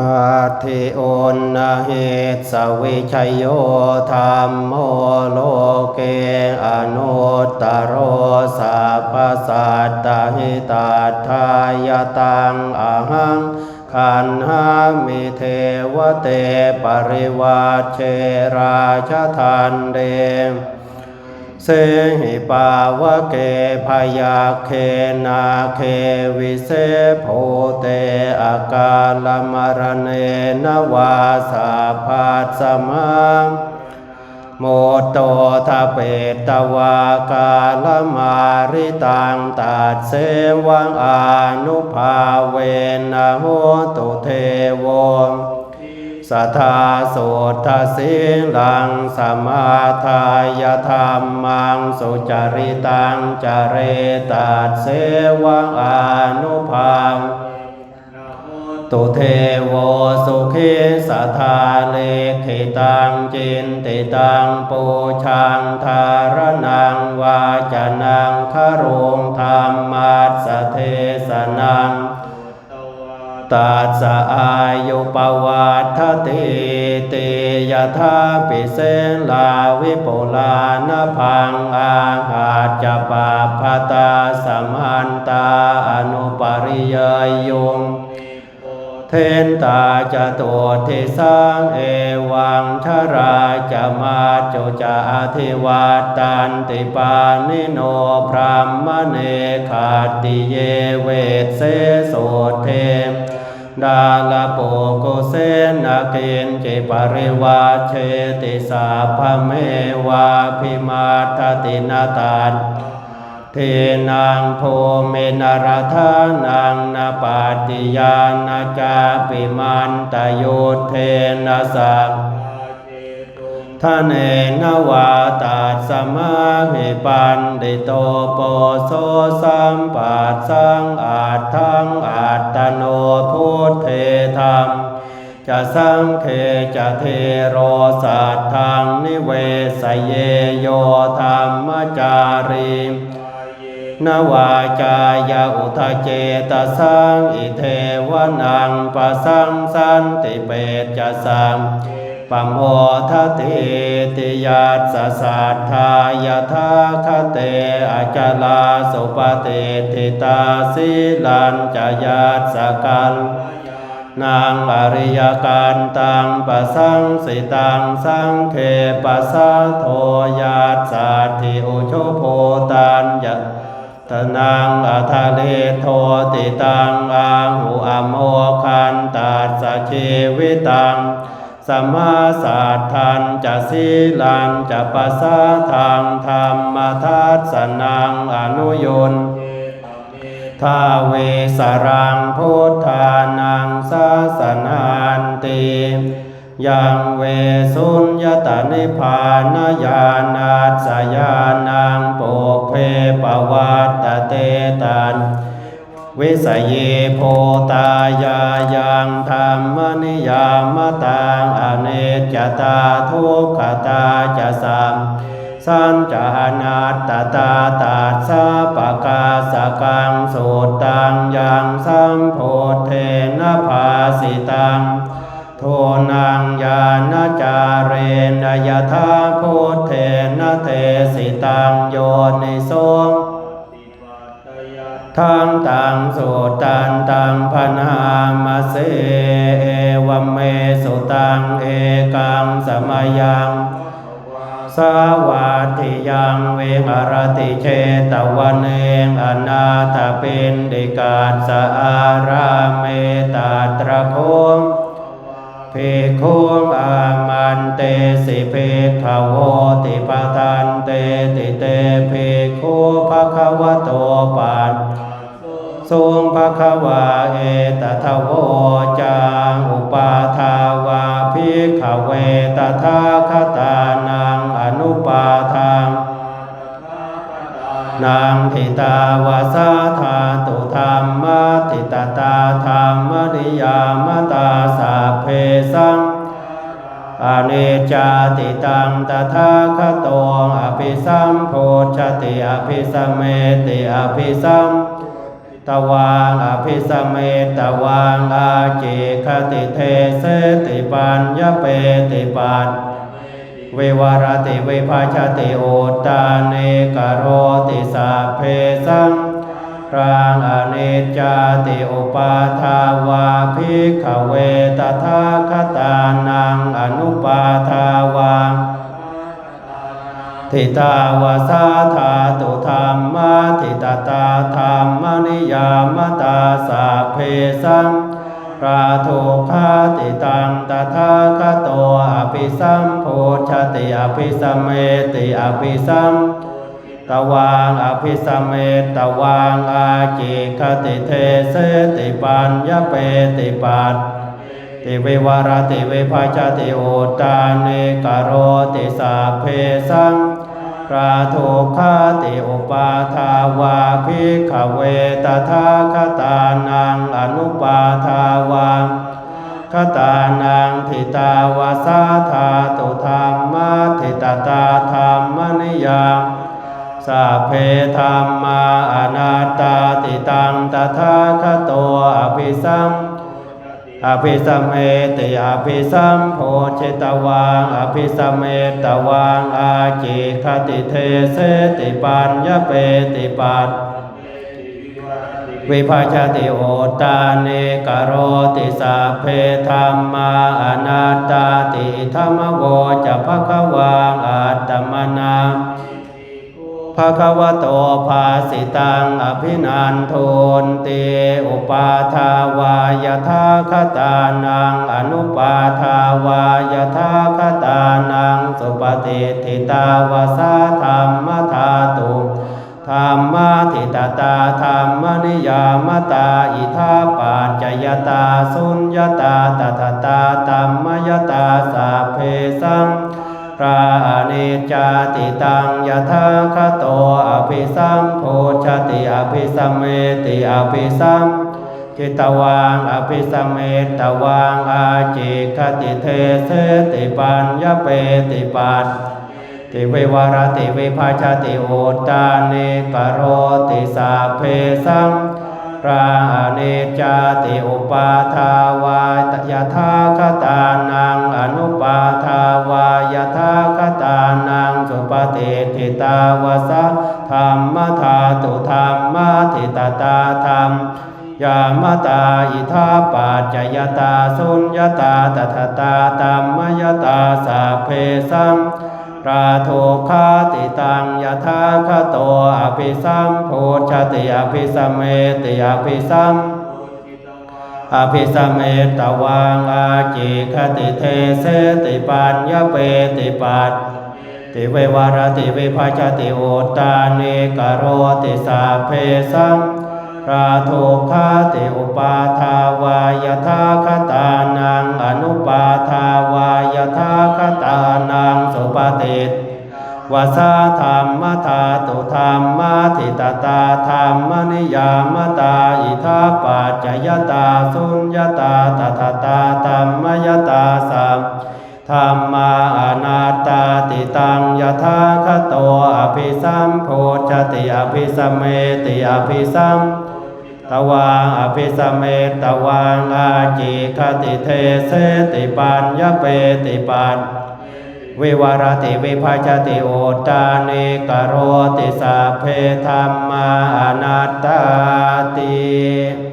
อาทิโอนนาเหตสวิชัยโยธรรมโมโลเกอนุตตรโรสัพพสัตตหิตาทายตังอาหังขันหามิเทวเตปริวาเชราชทันเด เสหิปาวะเกพยาเคนาเควิเศโพเตอากาลมรเนนวาสาพาสมังโมโตทะเปตวากาลมาริตังตัดเสวังอนุภาเวนะโหตุเทวม สัทธาโสทสิลังสมาทายธรรมังสุจริตังจเรตัดเสวังอนุพังตุเทโวสุขิสัทธาเลขิตังจินติตังปูชังธารนังวาจนังคารุงธรรมัสสเทสนัง ตัสะอายุปวัตถติติยถาปิเสลาวิปุลานพังอาหาจะปาพตาสมันตาอนุปริยยงเทนตาจะตัวทิสังเอวังชราจะมาจจะอธิวาตันติปานิโนพรามเนขาติเยเวทเสโสเทม ดาลโปโกเซนาเกนเจปริวาเชติสาพเมวาพิมาทตินาตาเทนางโพเมนารธานังนาปาติยานาจาปิมันตโยเทนะสังทะเนนวาตาสมาหิปันติโตโปโสสัมปัสสังอาทังอาตโนพุ เทธรรมจะสังเคจะเทโรสัตทังนิเวสเยโยธรรมจารีนวาจายาอุทเจตสังอิเทวนังปะสังสันติเปตจะสังปัมโหทะเตติยัสสะสัทธายาทาคเตอาจาลาสุปเตติตาสิลันจยัสสกัน นางอริยการตังปะสังสิตังสังเคปะสะโทยัสสัทธิอุโชโพตันยะตนางอัทะเลโทติตังอาหุอโมคันตัสสะชีวิตังสมมาสัทธันจะสีลังจะปัสสะทางธรรมทัสสนังอนุยุน ทาเวสรังพุทธานังสาสนานติยังเวสุญญตานิพานญาณาสยานังโปเพปวัตตเตตันวิสเยโพตายายังธรรมนิยามตังอเนจตาทุกขตาจะสัม สัญจานาตตาตาตัสะปะกาสกังสุตตังยังสัมโพเทนภาสิตังโทนังยาณจาเรนยธาโพเทนเทสิตังโยนิโสทังตังสุตันตังพนามาเสเอวเมสุตังเอกังสมยัง สวัสดิยังเวหรติเชตวันเองอนาถเป็นดิกาสอาราเมตาตระโคงภิกขุอามันเตสิภิกขโวติปตันเตติเตภิกขุภะคะวะโตปัสสุงภะคะวะเอตทะโว อเนจาติตังตถาคโตอภิสัมโพชติอภิสเมติอภิสัมตวังอภิสเมตวังอาจิคติเทเสติปัญญเปติปันวิวารติวิภาชติโอตาเนกโรติสาเพสัง รังอเนจจาติอุปาทาวาภิกขเวตถาคตานังอนุปาทาวาทิตาวาสาธาตุธรรมะทิตตาธรรมนิยามตาสัพเพสังราทุกขาติตังตถาคโตอภิสัมโพชติอภิสัมเมติอภิสัม ตวังอภิสัมเมตวังอาจิคติเทเสติปัญญเปติปัตติวิวารติวิภาชติโอตาเนกโรติสาเพสังราทุกขาติอุปาทาวาภิกขเวตถาคตานังอนุปาทาวาคตานังทิตาวาสาธาตุธรรมะทิตตาธรรมนิยาม สัพเพธรรมาอนัตตาติตังตถาคโตอภิสัมอภิสัมเมติอภิสัมโพชิตวังอภิสัมเมตวังอาจิคติเทเสติปัญญเปติปัตวิภาชติโอตาเนกโรติสาเพธรรมาอนัตตาติธรรมโวจะภคะวังอัตตมนา ภะคะวะโตภาสิตังอภินันโทนเตอุปาทาวายทาคตานังอนุปาทาวายทาคตานังสุปฏิทิตาวาสาธรรมธาตุธรรมทิตตาธรรมนิยามตาอิทาปัจจยตาสุญญตาตถตาตัมมยตาสัพเพสัง ราเนจาติตังยถาคโตอภิสัมโพชติอภิสัมเมติอภิสัมจิตวังอภิสัมเมตวังอาจิคติเทเสติปัญญเปติปัตติวิวารติวิภาชติโอตาเนกโรติสาเพสัง ราเนจาติอุปาทาวายะทาคตานังอนุปาทาวายะทาคตานังสุปฏิทิตาวสะธรรมธาตุธรรมทิตตาธรรมยามตาอิทาปัจจยตาสุญญตาตถตาตัมมยตาสัพเพสัง ราโทคาติตังยถาคโตอภิสัมโพชติอภิสัมเมติอภิสัมอภิสัมเมตวังอาจิคติเทเสติปัญญเปติปัตติเววารติวิภาชติโอตาเนกโรติสาเพสัง ราโทคาเตอุปาทาวายทาคตานังอนุปาทาวายทาคตานังสุปฏิตวาสาธรรมธาตุธรรมทิตตาธรรมนิยามตาอิทาปัจจยตาสุญญตาตถตาธรรมยตาสัมธรรมาอนาตตาติตังยถาคโตอภิสัมโพชติอภิสัมเมติอภิสัม ตวังอภิสมเมตวังอาจิคติเทเสติปัญญเปติปันวิวารติวิภาชติโอตานิกโรติสาเพธรรมานัตตาติ